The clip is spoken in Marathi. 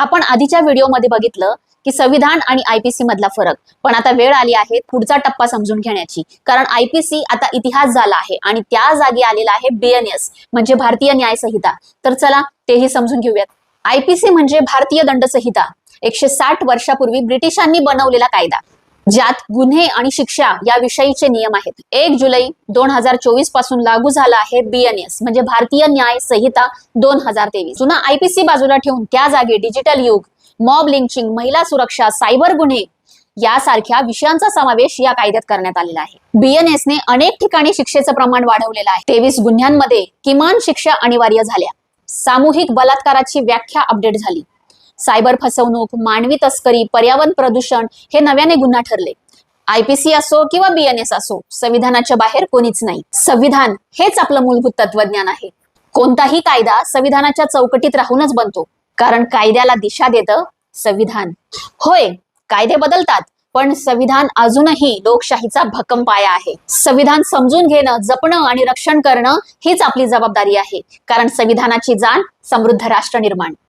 आपण आधीच्या व्हिडिओमध्ये बघितलं की संविधान आणि आयपीसी मधला फरक. पण आता वेळ आली आहे पुढचा टप्पा समजून घेण्याची. कारण आयपीसी आता इतिहास झाला आहे आणि त्या जागी आलेला आहे बीएनएस म्हणजे भारतीय न्याय संहिता. तर चला तेही समजून घेऊयात. आयपीसी म्हणजे भारतीय दंड संहिता. एकशे साठ वर्षापूर्वी ब्रिटिशांनी बनवलेला कायदा. ज्यात गुन्हे आणि शिक्षा या विषयीचे नियम आहेत. एक जुलै दोन हजार चोवीसपासून लागू झाला आहे बीएनएस म्हणजे भारतीय न्याय संहिता दोन हजार तेवीस. जुना आयपीसी बाजूला ठेवून त्या जागी डिजिटल युग मॉब लिंचिंग महिला सुरक्षा सायबर गुन्हे यासारख्या विषयांचा समावेश या कायद्यात करण्यात आलेला आहे. बीएनएस ने अनेक ठिकाणी शिक्षेचं प्रमाण वाढवलेलं आहे. तेवीस गुन्ह्यांमध्ये किमान शिक्षा अनिवार्य झाल्या. सामूहिक बलात्काराची व्याख्या अपडेट झाली. सायबर फसवणूक मानवी तस्करी पर्यावरण प्रदूषण हे नव्याने गुन्हा ठरले. आयपीसी असो किंवा बीएनएस असो संविधानाच्या बाहेर कोणीच नाही. संविधान हेच आपलं मूलभूत तत्वज्ञान आहे. कोणताही कायदा संविधानाच्या चौकटीत राहूनच बनतो. कारण कायद्याला दिशा देतं संविधान. होय कायदे बदलतात पण संविधान अजूनही लोकशाहीचा भक्कम पाया आहे. संविधान समजून घेणं जपणं आणि रक्षण करणं हीच आपली जबाबदारी आहे. कारण संविधानाची जाण समृद्ध राष्ट्र निर्माण.